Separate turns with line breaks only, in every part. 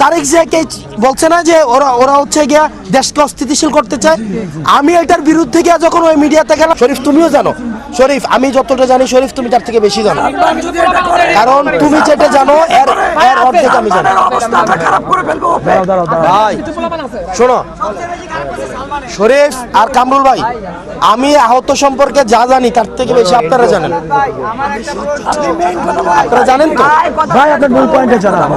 তারেক জিয়াকে বলছে না যে ওরা ওরা হচ্ছে গিয়া দেশকে অস্থিতিশীল করতে চায় আমি এটার বিরুদ্ধে গিয়া যখন ওই মিডিয়াতে গেলাম শরীফ তুমিও জানো। শরীফ আমি যতটা জানি শরীফ তুমি তার থেকে বেশি জানো। কারণ তুমি যেটা জানো এর এর অর্ধেক আমি জানি। ভাই শোনো। শরীফ আর কামরুল ভাই আমি আহত সম্পর্কে যা জানি তার থেকে বেশি আপনারা জানেন। আপনারা জানেন তো?
ভাই আপনার মূল পয়েন্টে জানান।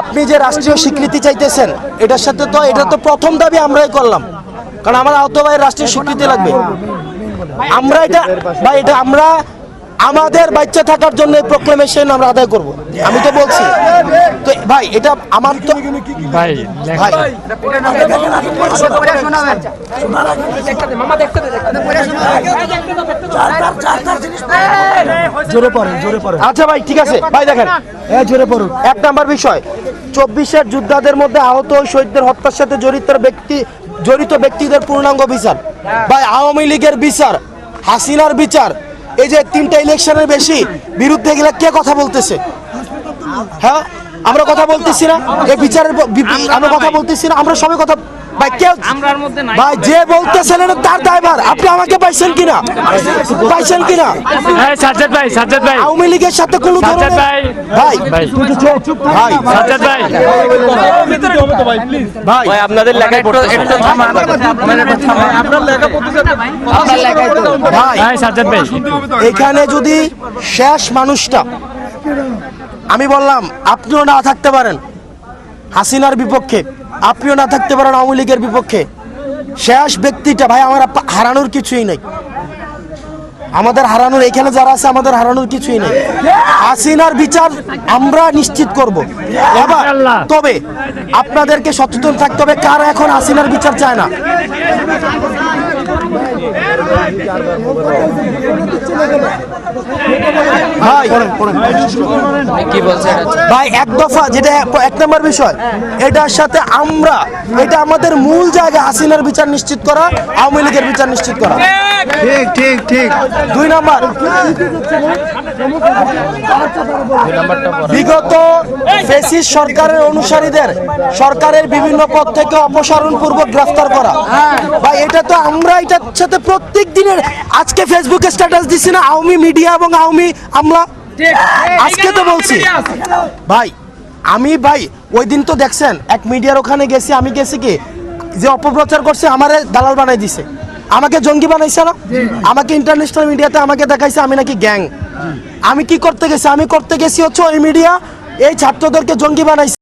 আপনি যে রাষ্ট্রীয় স্বীকৃতি চাইতেছেন এটার সাথে তো এটা তো প্রথম দাবি আমরাই করলাম। কারণ আমার আহত ভাইয়ের রাষ্ট্রীয় স্বীকৃতি লাগবে। আমরা এটা বা এটা আমরা আমাদের বাচ্চা থাকার জন্য প্রোক্লেমেশন আমরা আদায় করব। আমি তো বলছি। তো ভাই এটা আমার তো
ভাই
ভাই।
জোরে পড়েন জোরে পড়েন।
আচ্ছা ভাই ঠিক আছে। ভাই দেখেন।
হ্যাঁ জোরে পড়ুন।
এক নাম্বার বিষয় চব্বিশের যোদ্ধাদের মধ্যে আহত শহীদদের হত্যার সাথে জড়িত ব্যক্তি জড়িত ব্যক্তিদের পূর্ণাঙ্গ বিচার। ভাই আওয়ামী লীগের বিচার হাসিনার বিচার এই যে তিনটা ইলেকশনের বেশি বিরুদ্ধে গেলে কে কথা বলতেছে? হ্যাঁ? আমরা কথা বলতেছি না। এই বিচারের আমরা কথা বলতেছি না, আমরা সবাই কথা ভাই কেউ
আমরার মধ্যে নাই।
ভাই যে বলতেছেন এটা তার দায়ভার আপনি আমাকে পাইছেন কিনা? পাইছেন কিনা?
হ্যাঁ সাজ্জাদ ভাই সাজ্জাদ ভাই।
আওয়ামী লীগের সাথে কোনো
সাজ্জাদ
ধরনের
ভাই।
ভাই
ভাই।
ভাই।
সাজ্জাদ ভাই।
ভাই।
ভাই আপনাদের লেখায়
একটু একটু থামান আপনার একটু থামান আপনার লেখা আপনার লেখায় তো
ভাই
হ্যাঁ সাজ্জাদ ভাই।
এখানে যদি শেষ মানুষটা আমি বললাম আপনিও না থাকতে পারেন। হাসিনার বিপক্ষে। আপনিও না থাকতে পারেন আওয়ামী লীগের বিপক্ষে। শেষ ব্যক্তিটা ভাই আমার হারানোর কিছুই নেই। আমাদের হারানোর এখানে যারা আছে আমাদের হারানোর কিছুই নেই। আসিনার বিচার আমরা নিশ্চিত করব। এবার তবে আপনাদেরকে সচেতন থাকতে হবে কারা এখন আসিনার বিচার চায় না?
কি বলছে
ভাই এক দফা যেটা এক- এক নম্বর বিষয় এটার সাথে আমরা এটা আমাদের মূল জায়গা হাসিনার বিচার নিশ্চিত করা আওয়ামী লীগের বিচার নিশ্চিত করা।
ঠিক ঠিক ঠিক।
দুই নম্বর বিগত ফেসিস সরকারের অনুসারীদের সরকারের বিভিন্ন পদ থেকে অপসারণ পূর্বক গ্রেফতার করা। ভাই এটা তো আমরা এটার সাথে প্রত্যেক দিনের আজকে ফেসবুকে স্ট্যাটাস দিছি না আওয়ামী মিডিয়া এবং আওয়ামী আমলা। আজকে তো বলছি। ভাই আমি ভাই ওই দিন তো দেখছেন এক মিডিয়ার ওখানে গেছি আমি গেছি কি যে অপপ্রচার করছে আমারে দালাল বানাই দিছে। আমাকে জঙ্গি বানাইছে না? আমাকে ইন্টারন্যাশনাল মিডিয়াতে আমাকে দেখাইছে আমি নাকি গ্যাং আমি কি করতে গেছি? আমি করতে গেছি হচ্ছে ওই মিডিয়া এই ছাত্রদেরকে জঙ্গি বানাইছে।